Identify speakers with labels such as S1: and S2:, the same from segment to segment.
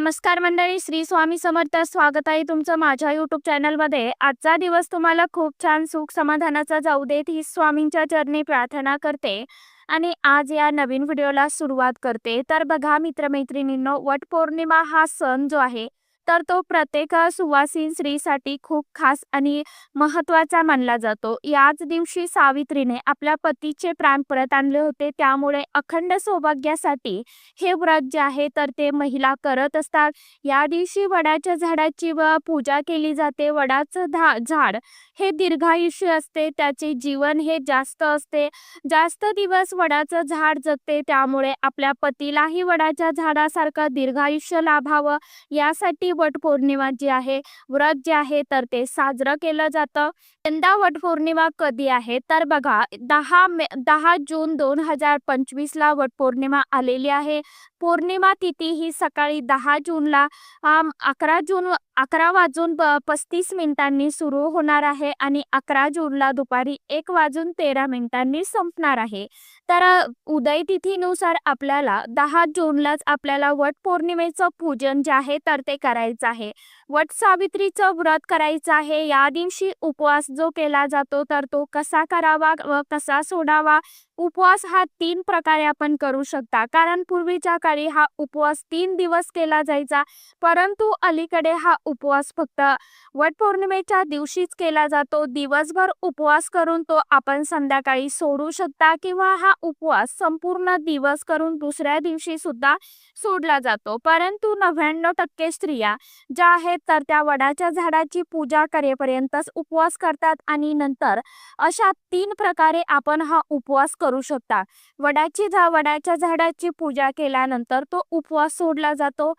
S1: नमस्कार मंडळी श्री स्वामी समर्थ. स्वागत आहे तुमचं माझ्या युट्यूब चॅनलमध्ये आजचा दिवस तुम्हाला खूप छान सुख समाधानाचा जाऊ देत ही स्वामींच्या चरणी प्रार्थना करते. आणि आज या नवीन व्हिडिओला सुरुवात करते. तर बघा मित्रमैत्रिणींनो वट पौर्णिमा हा सण जो आहे तर तो प्रत्येक सुवासीन स्त्रीसाठी खूप खास आणि महत्त्वाचा मानला जातो. याच दिवशी सावित्रीने आपल्या पतीचे प्राण परत आणले होते. त्यामुळे अखंड सौभाग्यासाठी हे व्रत जे आहे तर ते महिला करत असतात. या दिवशी वडाच्या झाडाची व पूजा केली जाते. वडाचं धा झाड हे दीर्घायुष्य असते. त्याचे जीवन हे जास्त असते. जास्त दिवस वडाचं झाड जगते. त्यामुळे आपल्या पतीलाही वडाच्या झाडासारखं दीर्घायुष्य लाभावं. यासाठी वटपौर्णिमा जी आहे व्रत जे आहे तर ते साजरं केलं जातं. यंदा वटपौर्णिमा कधी आहे? तर बघा दहा मे दहा जून दोन हजार पंचवीसला वटपौर्णिमा आलेली आहे. पौर्णिमा तिथी ही सकाळी दहा जूनला अकरा जून अकरा वाजून पस्तीस मिनिटांनी सुरू होणार आहे आणि अकरा जूनला दुपारी एक वाजून तेरा मिनिटांनी संपणार आहे. तर उदय तिथीनुसार आपल्याला दहा जूनलाच आपल्याला वट पौर्णिमेचं पूजन जे आहे तर ते करायचं आहे. वट सावित्रीचं व्रत करायचं आहे. या दिवशी उपवास जो केला जातो तर तो कसा करावा व कसा सोडावा उपवास हा तीन प्रकारे आपण करू शकता. कारण पूर्वीच्या काळी हा उपवास तीन दिवस केला जायचा. परंतु अलीकडे हा उपवास फक्त वटपौर्णिमेच्या दिवशीच केला जातो. दिवसभर उपवास करून तो आपण संध्याकाळी सोडू शकता किंवा हा उपवास संपूर्ण दिवस करून दुसऱ्या दिवशी सुद्धा सोडला जातो. परंतु नव्याण्णव टक्के स्त्रिया ज्या आहेत तर त्या वडाच्या झाडाची पूजा करेपर्यंतच उपवास करतात आणि नंतर अशा तीन प्रकारे आपण हा उपवास करू शकता. वडाची झा वडाच्या झाडाची पूजा केल्यानंतर तो उपवास सोडला जातो.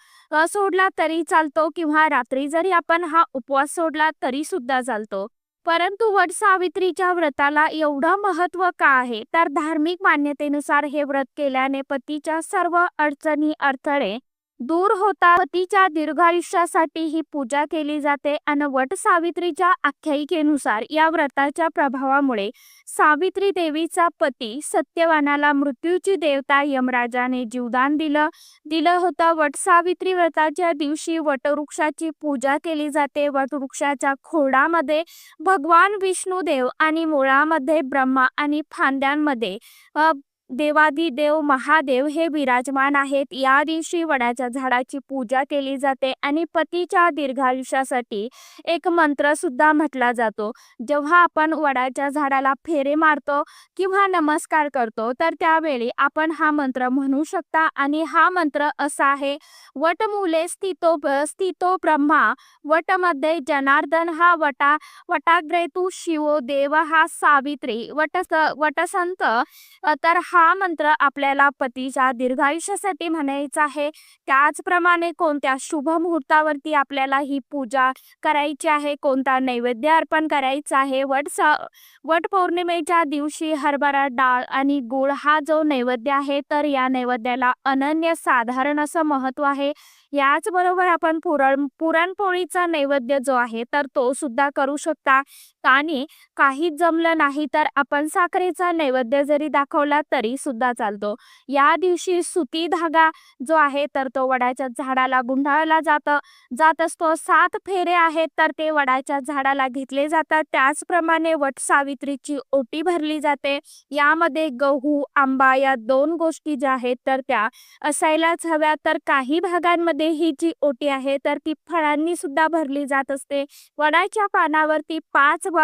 S1: सोडला तरी चालतो किंवा रात्री जरी आपण हा उपवास सोडला तरी सुद्धा चालतो. परंतु वट सावित्रीच्या व्रताला एवढं महत्त्व का आहे? तर धार्मिक मान्यतेनुसार हे व्रत केल्याने पतीच्या सर्व अडचणी अडथळे दूर होता. पतीच्या दीर्घायुष्यासाठी ही पूजा केली जाते आणि वट सावित्रीच्या आख्यायिकेनुसार या व्रताच्या प्रभावामुळे सावित्री देवीचा पती सत्यवानाला मृत्यूची देवता यमराजाने जीवदान दिलं. दिलं होतं वट सावित्री व्रताच्या दिवशी वटवृक्षाची पूजा केली जाते. वटवृक्षाच्या खोडामध्ये भगवान विष्णुदेव आणि मुळामध्ये ब्रह्मा आणि फांद्यांमध्ये देवादिदेव महादेव हे विराजमान आहेत. या दिवशी वडाच्या झाडाची पूजा केली जाते आणि पतीच्या दीर्घायुष्यासाठी एक मंत्र सुद्धा म्हटला जातो. जेव्हा आपण वडाच्या झाडाला फेरे मारतो किंवा नमस्कार करतो तर त्यावेळी आपण हा मंत्र म्हणू शकता आणि हा मंत्र असा आहे. वटमुले स्थितो स्थितो ब्रह्मा वटमध्ये जनार्दन हा वटा वटाग्रेतू शिवो देव हा सावित्री वट वटसंत तर हा हा मंत्र आपल्याला पतीच्या दीर्घायुष्यासाठी म्हणायचा आहे. त्याचप्रमाणे कोणत्या शुभ मुहूर्तावरती आपल्याला ही पूजा करायची आहे? कोणता नैवेद्य अर्पण करायचा आहे? वट स वट पौर्णिमेच्या दिवशी हरभरा डाळ आणि गुळ हा जो नैवेद्य आहे तर या नैवेद्याला अनन्य साधारण असं महत्त्व आहे. याचबरोबर आपण पुरण पुरणपोळीचा नैवेद्य जो आहे तर तो सुद्धा करू शकता. आणि काहीच जमलं नाही तर आपण साखरेचा नैवेद्य जरी दाखवला तरी सुद्धा चालतो. या दिवशी सुती धागा जो आहे तर तो वडाच्या झाडाला गुंडाळला जात. जात असतो सात फेरे आहेत तर ते वडाच्या झाडाला घेतले जातात. त्याचप्रमाणे वट सावित्रीची ओटी भरली जाते. यामध्ये गहू आंबा या दोन गोष्टी ज्या आहेत तर त्या असायलाच हव्या. तर काही भागांमध्ये ही जी ओटी आहे तर ती फळांनी सुद्धा भरली जात असते. वडाच्या पानावरती पाच व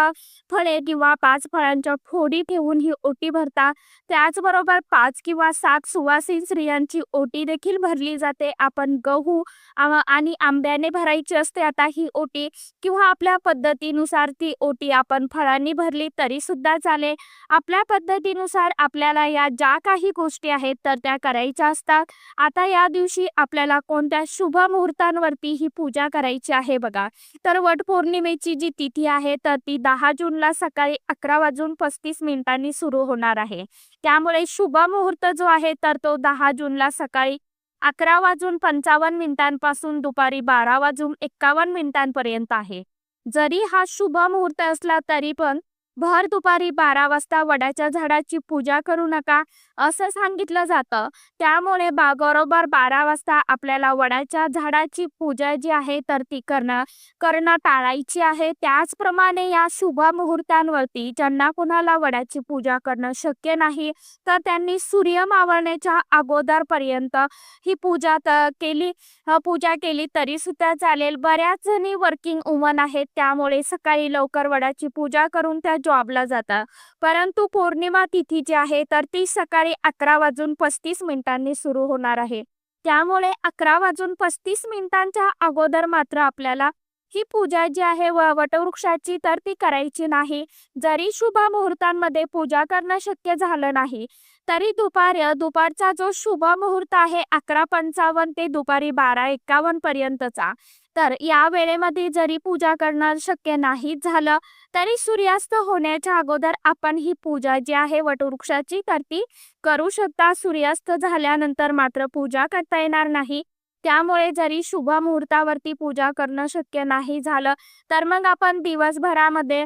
S1: फळे किंवा पाच फळांच्या फोडी ठेवून ही ओटी भरता. त्याचबरोबर पाच किंवा सात सुवासीन स्त्रियांची ओटी देखील भरली जाते. आपण गहू आणि आंब्याने भरायची असते. आता ही ओटी किंवा आपल्या पद्धतीनुसार ती ओटी आपण फळांनी भरली तरी सुद्धा चालेल. आपल्या पद्धतीनुसार आपल्याला या ज्या काही गोष्टी आहेत तर त्या करायच्या असतात. आता या दिवशी आपल्याला कोणत्या शुभ मुहूर्तांवरती ही पूजा करायची आहे बघा. तर वट पौर्णिमेची जी तिथी आहे तर ती दहा जूनला सकाळी अकरा वाजून पस्तीस मिनिटांनी सुरू होणार आहे. त्यामुळे शुभ मुहूर्त जो आहे तर तो दहा जूनला सकाळी अकरा वाजून पंचावन्न मिनिटांपासून दुपारी बारा वाजून एक्कावन्न मिनिटांपर्यंत आहे. जरी हा शुभ मुहूर्त असला तरी पण भर दुपारी बारा वाजता वडाच्या झाडाची पूजा करू नका असं सांगितलं जातं. त्यामुळे बा बरोबर बारा वाजता आपल्याला वडाच्या झाडाची पूजा जी आहे तर ती करणं करणं टाळायची आहे. त्याचप्रमाणे या शुभ मुहूर्तांवरती ज्यांना कुणाला वडाची पूजा करणं शक्य नाही तर त्यांनी सूर्य मावळण्याच्या अगोदरपर्यंत ही पूजा केली पूजा केली तरी सुद्धा चालेल. बऱ्याच जणी वर्किंग वुमन आहेत त्यामुळे सकाळी लवकर वडाची पूजा करून त्या जॉबला जातात. परंतु पौर्णिमा तिथी जी आहे तर ती सकाळी अकरा वाजून पस्तीस मिनिटांनी सुरू होणार आहे. त्यामुळे अकरा वाजून पस्तीस मिनिटांच्या अगोदर मात्र आपल्याला ही पूजा जी आहे व वटवृक्षाची तर ती करायची नाही. जरी शुभ मुहूर्तांमध्ये पूजा करणं शक्य झालं नाही तरी दुपार दुपारचा जो शुभ मुहूर्त आहे अकरा पंचावन्न ते दुपारी बारा एकावन्न पर्यंतचा तर या वेळेमध्ये जरी पूजा करणं शक्य नाही झालं तरी सूर्यास्त होण्याच्या अगोदर आपण ही पूजा जी आहे वटवृक्षाची तर ती करू शकता. सूर्यास्त झाल्यानंतर मात्र पूजा करता येणार नाही. त्यामुळे जरी शुभ मुहूर्तावरती पूजा करणं शक्य नाही झालं तर मग आपण दिवसभरामध्ये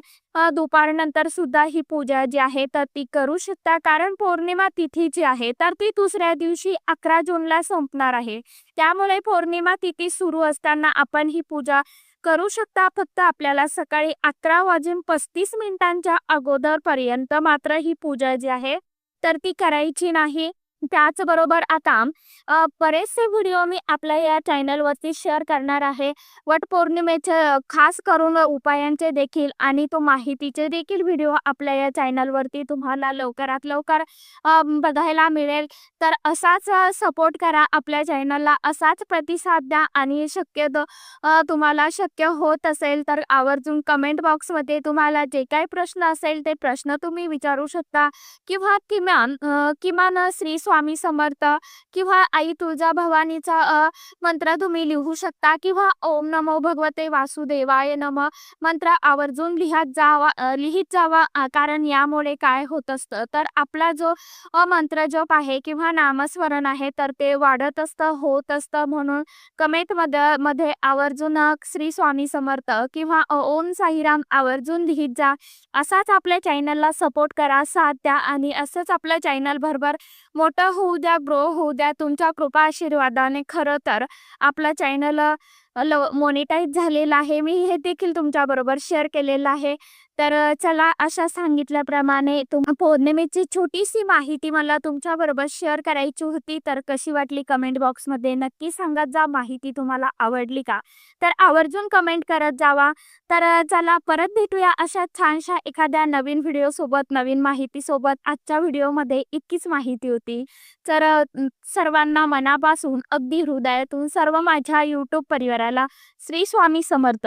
S1: दुपारनंतर सुद्धा ही पूजा जी आहे तर ती करू शकता. कारण पौर्णिमा तिथी जी आहे तर ती दुसऱ्या दिवशी अकरा जूनला संपणार आहे. त्यामुळे पौर्णिमा तिथी सुरू असताना आपण ही पूजा करू शकता. फक्त आपल्याला सकाळी अकरा वाजून पस्तीस मिनिटांच्या अगोदर पर्यंत मात्र ही पूजा जी आहे तर ती करायची नाही. त्याचबरोबर आता बरेचसे व्हिडिओ मी आपल्या या चॅनलवरती शेअर करणार आहे. वटपौर्णिमेचे खास करून उपायांचे देखील आणि तो माहितीचे देखील व्हिडिओ आपल्या या चॅनलवरती तुम्हाला लवकरात लवकर बघायला मिळेल. तर असाच सपोर्ट करा आपल्या चॅनलला असाच प्रतिसाद द्या आणि शक्यतो तुम्हाला शक्य होत असेल तर आवर्जून कमेंट बॉक्समध्ये तुम्हाला जे काही प्रश्न असेल ते प्रश्न तुम्ही विचारू शकता किंवा किमान किमान श्री स्वामी समर्थ किंवा आई तुळजा भवानीचा मंत्र तुम्ही लिहू शकता किंवा ओम नमो भगवते वासुदेवाय नम मंत्र आवर्जून लिहत जावा लिहित जावा कारण यामुळे काय होत असतं? तर आपला जो मंत्र जप आहे किंवा नामस्मरण आहे तर ते वाढत असतं होत असतं म्हणून कमेंटमध्ये मध्ये आवर्जून श्री स्वामी समर्थ किंवा ओम साईराम आवर्जून लिहित जा. असाच आपल्या चॅनलला सपोर्ट करा साथ द्या आणि असंच आपलं चॅनल भरभर मोठं होऊ द्या ग्रो होऊ द्या. तुमच्या कृपा आशीर्वादाने खरं तर आपला चॅनल मोनिटाईज झालेला आहे. मी हे देखील तुमच्याबरोबर शेअर केलेलं आहे. तर चला अशा सांगितल्याप्रमाणे तुम पौर्णिमेची छोटीशी माहिती मला तुमच्या बरोबर शेअर करायची होती. तर कशी वाटली कमेंट बॉक्समध्ये नक्की सांगत जा. माहिती तुम्हाला आवडली का? तर आवर्जून कमेंट करत जावा. तर चला परत भेटूया अशा छानशा एखाद्या नवीन व्हिडिओ सोबत नवीन माहिती सोबत आजच्या व्हिडिओमध्ये इतकीच माहिती होती. तर सर्वांना मनापासून अगदी हृदयातून सर्व माझ्या यूट्यूब परिवाराला श्री स्वामी समर्थ.